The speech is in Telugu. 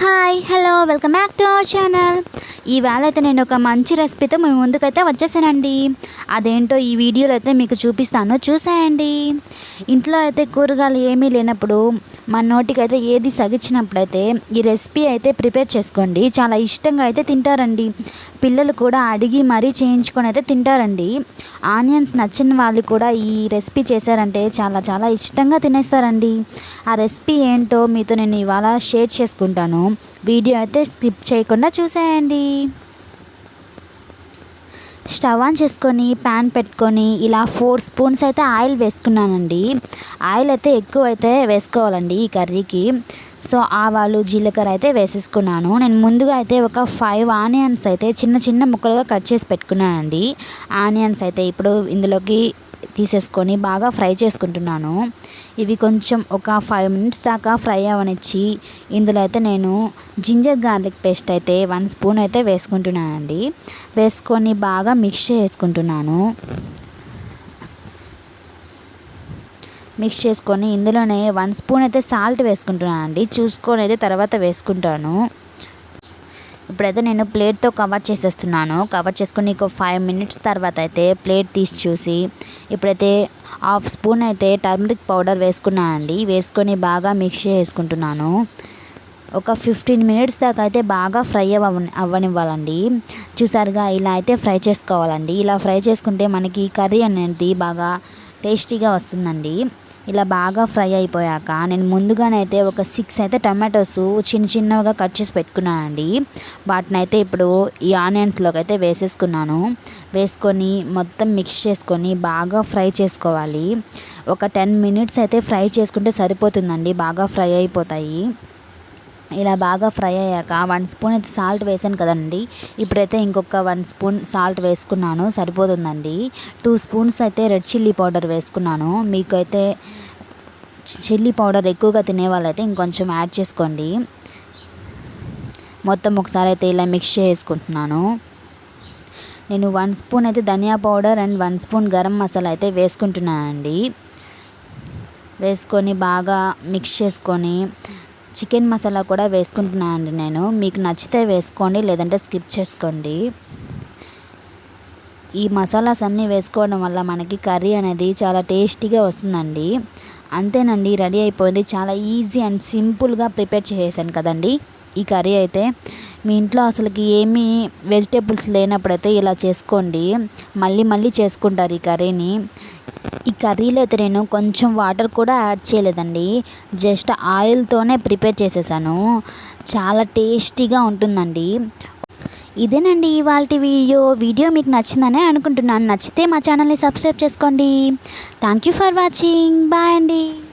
Hi hello welcome back to our channel. ఈవేళ అయితే నేను ఒక మంచి రెసిపీతో మీ ముందుకైతే వచ్చేసానండి. అదేంటో ఈ వీడియోలో అయితే మీకు చూపిస్తాను. చూసేయండి. ఇంట్లో అయితే కూరగాయలు ఏమీ లేనప్పుడు మన నోటికైతే ఏది సగించినప్పుడైతే ఈ రెసిపీ అయితే ప్రిపేర్ చేసుకోండి. చాలా ఇష్టంగా అయితే తింటారండి. పిల్లలు కూడా అడిగి మరీ చేయించుకొని అయితే తింటారండి. ఆనియన్స్ నచ్చిన వాళ్ళు కూడా ఈ రెసిపీ చేశారంటే చాలా చాలా ఇష్టంగా తినేస్తారండి. ఆ రెసిపీ ఏంటో మీతో నేను ఇవాళ షేర్ చేసుకుంటాను. వీడియో అయితే స్కిప్ చేయకుండా చూసేయండి. స్టవ్ ఆన్ చేసుకొని ప్యాన్ పెట్టుకొని ఇలా ఫోర్ స్పూన్స్ అయితే ఆయిల్ వేసుకున్నానండి. ఆయిల్ అయితే ఎక్కువ అయితే వేసుకోవాలండి ఈ కర్రీకి. సో ఆవాలు జీలకర్ర అయితే వేసేసుకున్నాను. నేను ముందుగా అయితే ఒక ఫైవ్ ఆనియన్స్ అయితే చిన్న చిన్న ముక్కలుగా కట్ చేసి పెట్టుకున్నానండి. ఆనియన్స్ అయితే ఇప్పుడు ఇందులోకి తీసేసుకొని బాగా ఫ్రై చేసుకుంటున్నాను. ఇవి కొంచెం ఒక ఫైవ్ మినిట్స్ దాకా ఫ్రై అవనిచ్చి ఇందులో అయితే నేను జింజర్ గార్లిక్ పేస్ట్ అయితే వన్ స్పూన్ అయితే వేసుకుంటున్నానండి. వేసుకొని బాగా మిక్స్ చేసుకుంటున్నాను. మిక్స్ చేసుకొని ఇందులోనే వన్ స్పూన్ అయితే సాల్ట్ వేసుకుంటున్నాను అండి చూసుకొని అయితే తర్వాత వేసుకుంటాను. ఇప్పుడైతే నేను ప్లేట్తో కవర్ చేసేస్తున్నాను. కవర్ చేసుకుని ఒక ఫైవ్ మినిట్స్ తర్వాత అయితే ప్లేట్ తీసి చూసి ఇప్పుడైతే హాఫ్ స్పూన్ అయితే టర్మరిక్ పౌడర్ వేసుకున్నానండి. వేసుకొని బాగా మిక్స్ చేసుకుంటున్నాను. ఒక ఫిఫ్టీన్ మినిట్స్ దాకా అయితే బాగా ఫ్రై అవ్వ అవ్వనివ్వాలండి. చూసారుగా ఇలా అయితే ఫ్రై చేసుకోవాలండి. ఇలా ఫ్రై చేసుకుంటే మనకి కర్రీ అనేది బాగా టేస్టీగా వస్తుందండి. ఇలా బాగా ఫ్రై అయిపోయాక నేను ముందుగానైతే ఒక సిక్స్ అయితే టమాటోస్ చిన్న చిన్నగా కట్ చేసి పెట్టుకున్నానండి. వాటిని అయితే ఇప్పుడు ఈ ఆనియన్స్లోకి అయితే వేసేసుకున్నాను. వేసుకొని మొత్తం మిక్స్ చేసుకొని బాగా ఫ్రై చేసుకోవాలి. ఒక టెన్ మినిట్స్ అయితే ఫ్రై చేసుకుంటే సరిపోతుందండి. బాగా ఫ్రై అయిపోతాయి. ఇలా బాగా ఫ్రై అయ్యాక వన్ స్పూన్ అయితే సాల్ట్ వేసాను కదండి. ఇప్పుడైతే ఇంకొక వన్ స్పూన్ సాల్ట్ వేసుకున్నాను సరిపోతుందండి. టూ స్పూన్స్ అయితే రెడ్ చిల్లీ పౌడర్ వేసుకున్నాను. మీకైతే చిల్లీ పౌడర్ ఎక్కువగా తినే వాళ్ళైతే ఇంకొంచెం యాడ్ చేసుకోండి. మొత్తం ఒకసారి అయితే ఇలా మిక్స్ చేసుకుంటున్నాను. నేను వన్ స్పూన్ అయితే dhania powder and one spoon garam masala అయితే వేసుకుంటున్నానండి. వేసుకొని బాగా మిక్స్ చేసుకొని చికెన్ మసాలా కూడా వేసుకుంటున్నాను అండి నేను. మీకు నచ్చితే వేసుకోండి లేదంటే స్కిప్ చేసుకోండి. ఈ మసాలాస్ అన్నీ వేసుకోవడం వల్ల మనకి కర్రీ అనేది చాలా టేస్టీగా వస్తుందండి. అంతేనండి రెడీ అయిపోయింది. చాలా ఈజీ అండ్ సింపుల్గా ప్రిపేర్ చేసేసాను కదండి ఈ కర్రీ అయితే. మీ ఇంట్లో అసలుకి ఏమీ వెజిటేబుల్స్ లేనప్పుడైతే ఇలా చేసుకోండి. మళ్ళీ మళ్ళీ చేసుకుంటారు ఈ కర్రీని. కర్రీలో అయితే నేను కొంచెం వాటర్ కూడా యాడ్ చేయలేదండి. జస్ట్ ఆయిల్తోనే ప్రిపేర్ చేసేసాను. చాలా టేస్టీగా ఉంటుందండి. ఇదేనండి ఇవాళ వీడియో. వీడియో మీకు నచ్చిందనే అనుకుంటున్నాను. నచ్చితే మా ఛానల్ని సబ్స్క్రైబ్ చేసుకోండి. Thank you for watching. Bye అండి.